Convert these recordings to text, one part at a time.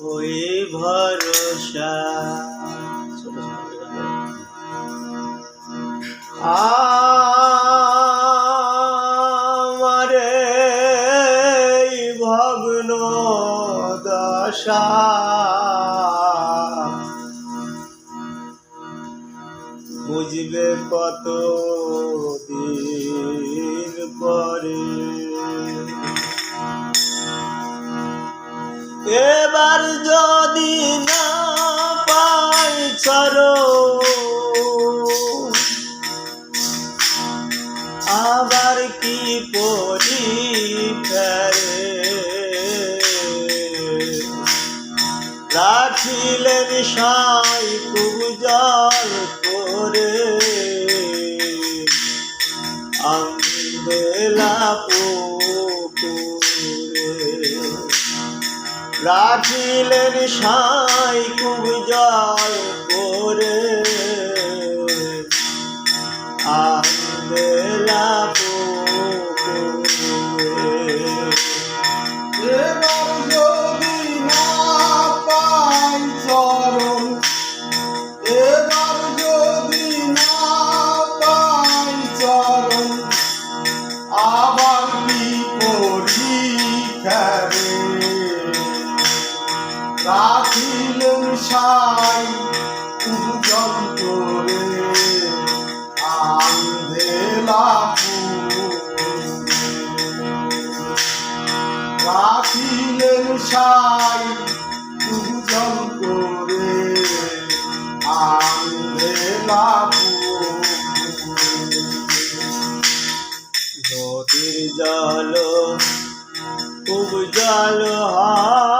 ওই ভরসা। আমারে ভগ্ন দশা। বুঝবে কত এবার যদি না পাই চরো আবার কি পরি ফেরে? রাখিলেন সাই পূজার রাখিলেন সাই সাই পূজন করে আন্ধেলা নদীর জল খুব জল বিবারে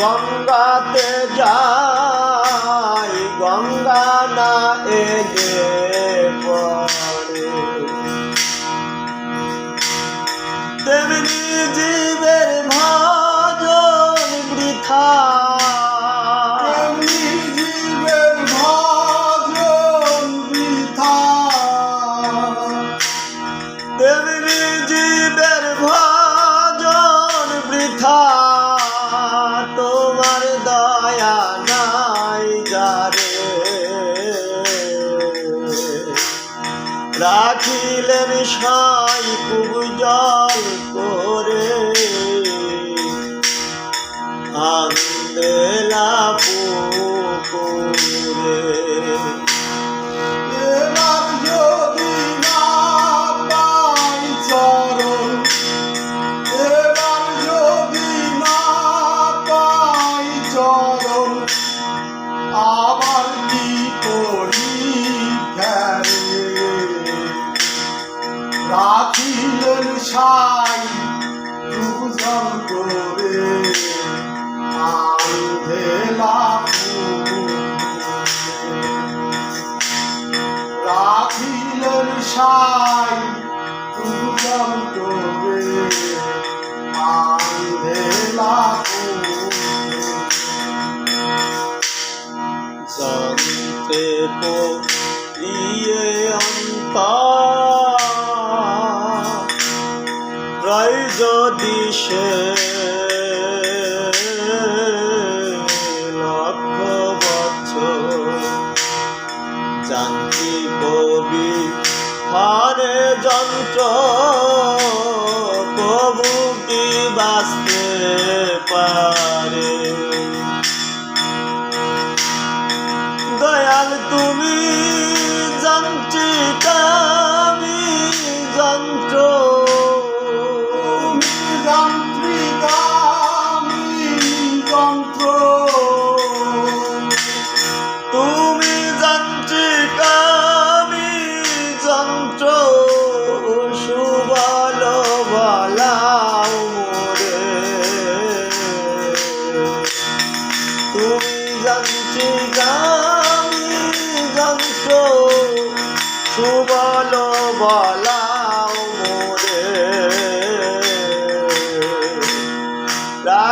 গঙ্গাতে যাই গঙ্গা না এলে পরে। তেমনি জীবের ভজন বৃথা দয়া নাই যারে। রাখিলেন সাই খুব জল করে আন্দেলা সাই পূজন করে আন্ধেলা জানতে দিয়ে অন্ত রাই যদি সে যন্ত্র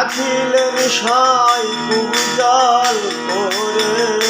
রাখিলেন সাই পূজল করে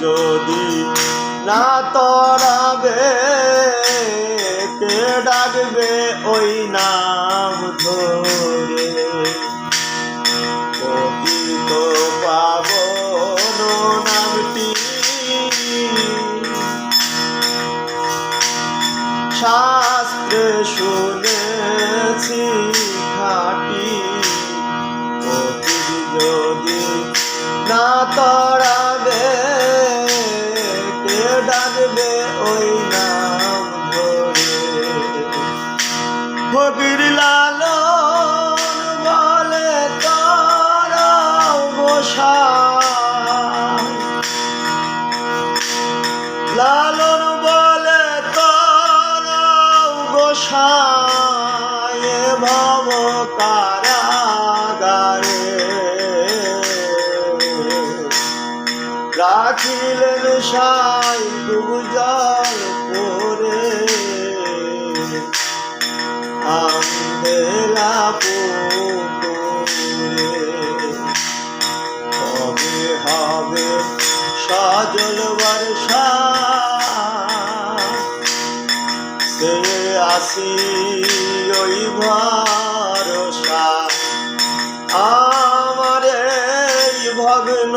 যদি না তরাবে কে ডাকবে ওই নাম ধরে? নামটি শাস্ত্রে শুনেছি। ডাকবে ওই নাম ধরে। ফকির লালন বলে তারাও বসা লালন বলে তারাও গোসাই আসি ওই ভরসা। আমার ভগ্ন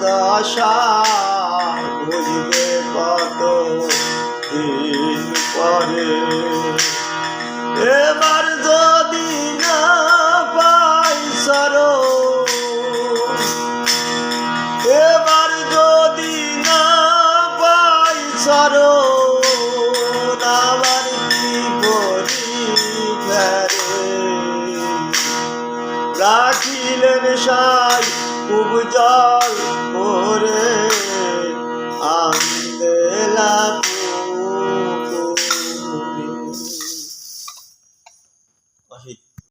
দশা। রাখিলেন সাই উপজল করে